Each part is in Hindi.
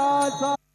Star.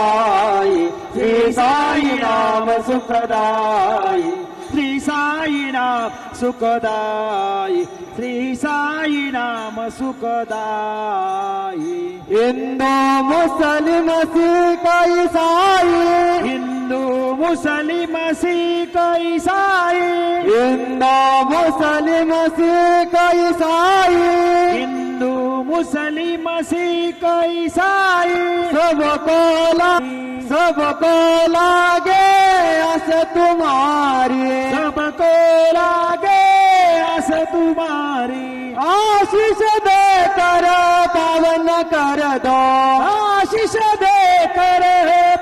साई श्री साई नाम सुखदाई श्री साई नाम सुखदाई श्री साई नाम सुखदाई हिंदू मुसलिम सिख ईसाई हिंदू मुसलिम सिख ईसाई हिंदू मुसलिम सिख ईसाई हिंदू मुसलिम सिख ईसाई। सबको ला सबको लागे अस तुम्हारी। सब सबको लागे आस तुम्हारी। आशीष दे कर पावन कर दो। आशीष दे कर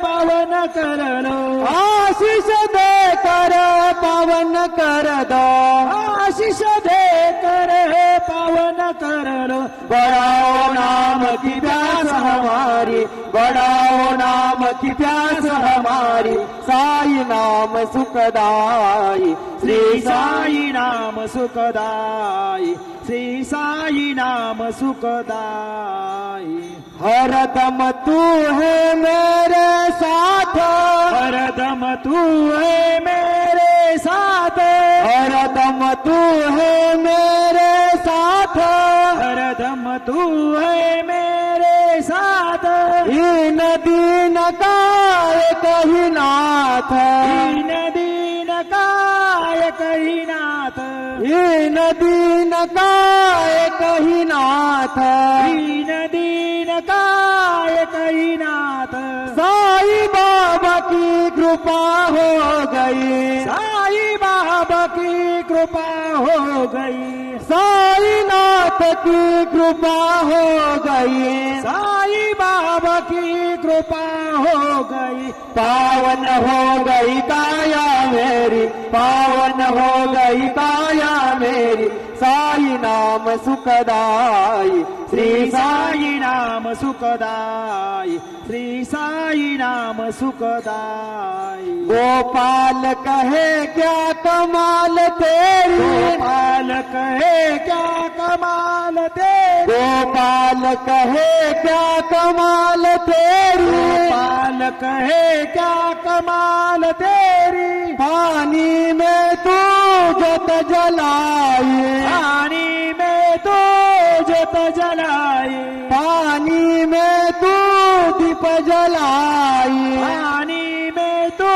पावन कर लो। आशीष दे कर पावन कर दो। आशीष दे बढ़ाओ नाम की प्यास हमारी, बढ़ाओ नाम की प्यास हमारी, साई नाम सुखदाई, श्री साई नाम सुखदाई, श्री साई नाम सुखदाई। हरदम तू है मेरे साथ हरदम तू है मेरे साथ हरदम तू है मेरे साथ। हरदम तू है मेरे साथ। इन दीन का कही नाथ। दीन दीन काय कही नाथ। इन दीन का कही नाथ। दीन दीन काय कही नाथ। साई बाबा की कृपा हो गई। साई बाबा की कृपा हो गई। साई नाथ की कृपा हो गई। साई बाबा की कृपा हो गई। पावन हो गई काया मेरी। पावन हो गई काया मेरी। साई नाम सुखदाई। श्री साई नाम सुखदाई। श्री साई नाम सुखदाई। गोपाल कहे, क्या कमाल तेरी? गोपाल कहे, क्या कमाल तेरी? गोपाल कहे, क्या कमाल तेरी? कहे क्या कमाल तेरी पानी में तू जत जलाई पानी में तो जत जलाई पानी में तू दीप जलाई पानी में तो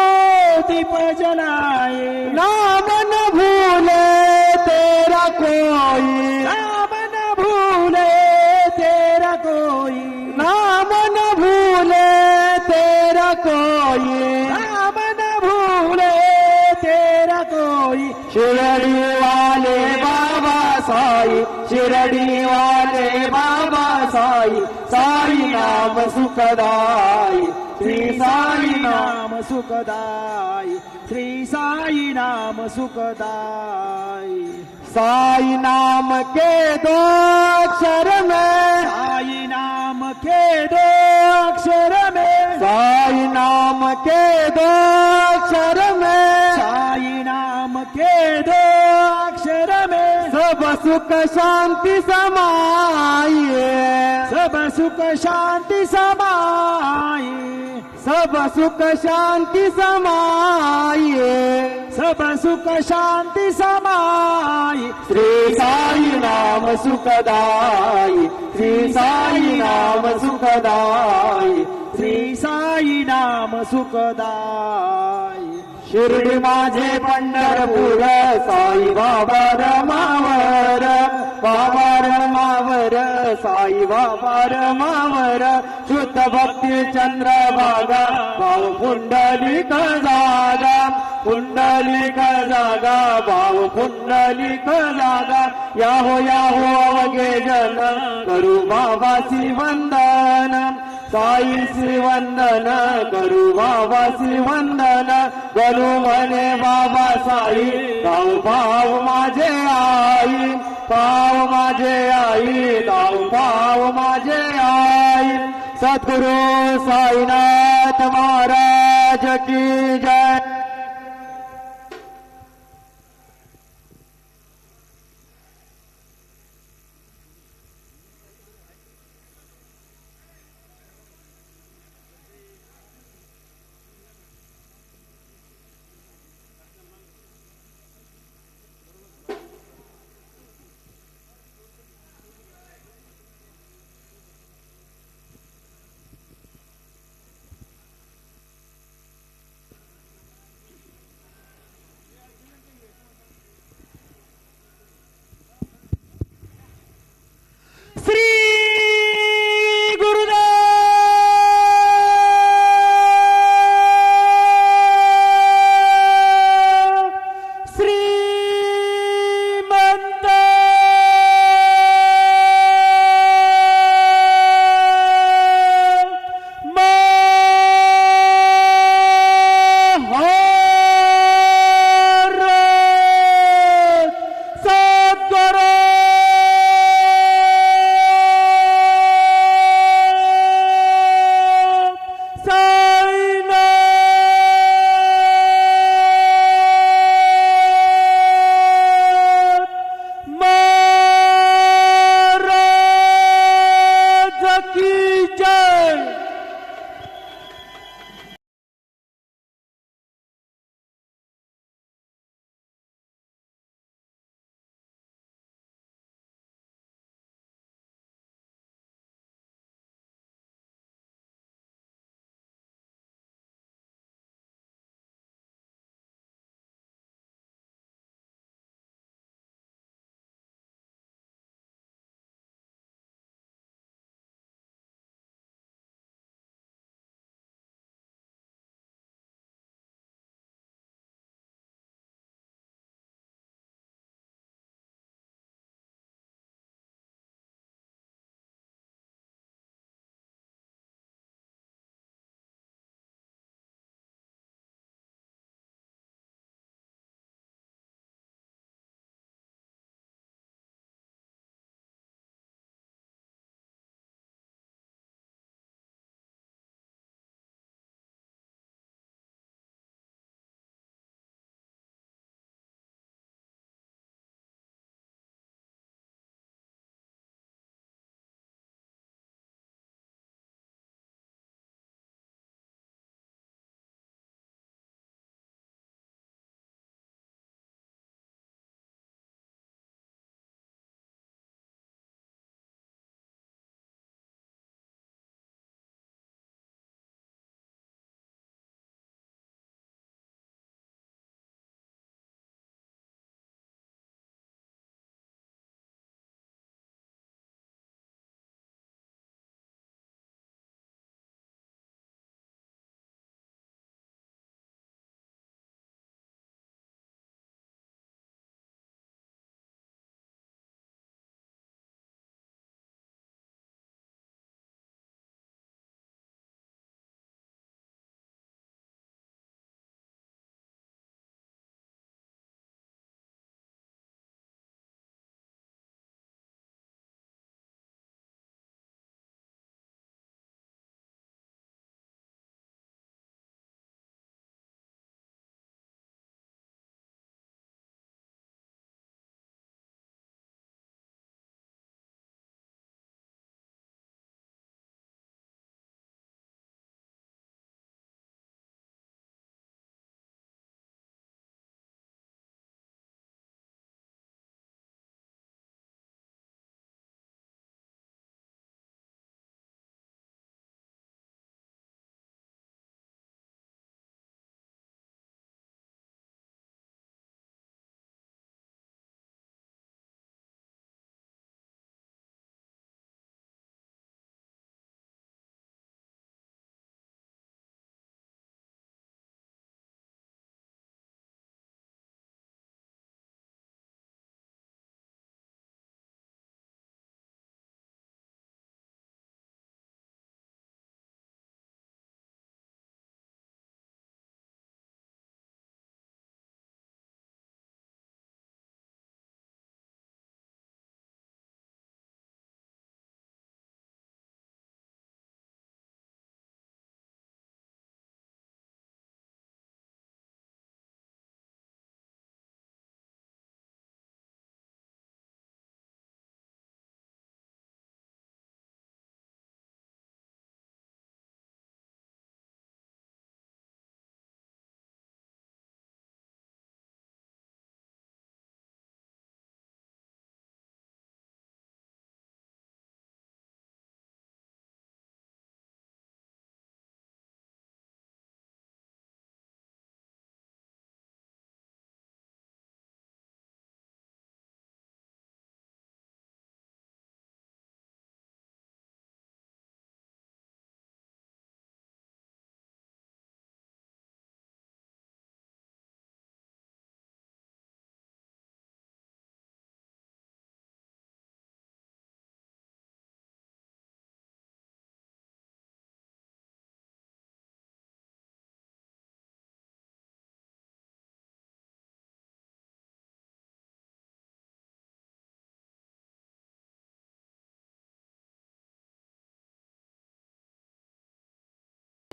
दीप जलाए। नाम न भूले तेरा कोई। शिरडी वाले बाबा साई साई नाम सुखदाई। श्री साई नाम सुखदाई श्री साई नाम सुखदाई। साई नाम के दो अक्षर में साई नाम के दो अक्षर में साई नाम के दो अक्षर में साई नाम के दो सुख शांति समाइए सब सुख शांति समा सब सुख शांती समाये सब सुख शांती समाई श्री साई नाम सुखदाई श्री साई नाम सुखदाई श्री साई नाम सुखदाई शिर्डी माझे पंढरपूर साई बाबा रमावर बाबा रमावर साई बाबा रमावर शुद्ध भक्ती चंद्रभागा भाव पुंडलिक जागा पुंडलिक जागा भाव पुंडलिक जागा याहो याहो अवघे जन करू बाबासी वंदन साईसी वंदन करू बाबासी वंदन करू म्हणे बाबा साई भाऊ पाव माझे आई पाव माझे आई दाऊ पाव माझे आई सद्गुरु साईनाथ महाराज की जय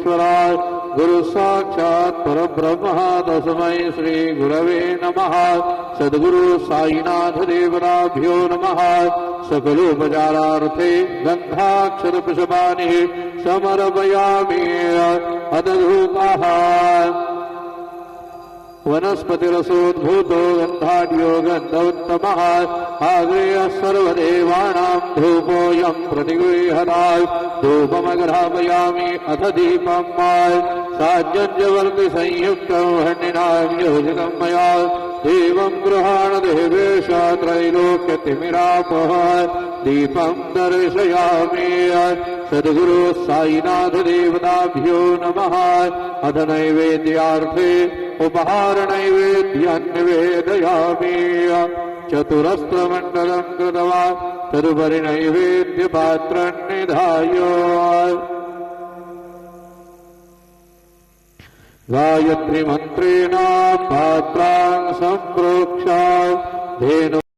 परमेश्वराय गुरु साक्षात् परब्रह्म तस्मै श्री गुरव नम। सद्गुरु साईनाथ देवताभ्यो नमः। सकलोपचारार्थे गंधाक्षर पुष्पाणि समर्पयामि अदधूताः वनस्पतिरसोद्भूतो गन्धाढ्यो गन्धोत्तमः आग्रेयः सर्वदेवानां धूपोऽयं प्रतिगृह्णाय धूपमग्रापयामि अथ दीपं माय साज्यवर्गसंयुक्तं हण्डिनां योजितं मया एवं गृहाण देवेश त्रैलोक्यतिमिरापः दीपं दर्शयामि सद्गुरु साईनाथ देवताभ्यो नमः। अथ नैवेद्यार्थे उपहारनैवेद्यन्निवेदयामि चतुरस्त्रमण्डलम् कृतवान् तदुपरि नैवेद्यपात्रम् निधाय। गायत्रीमन्त्रेण भात्रान् सम्प्रोक्षा धेनु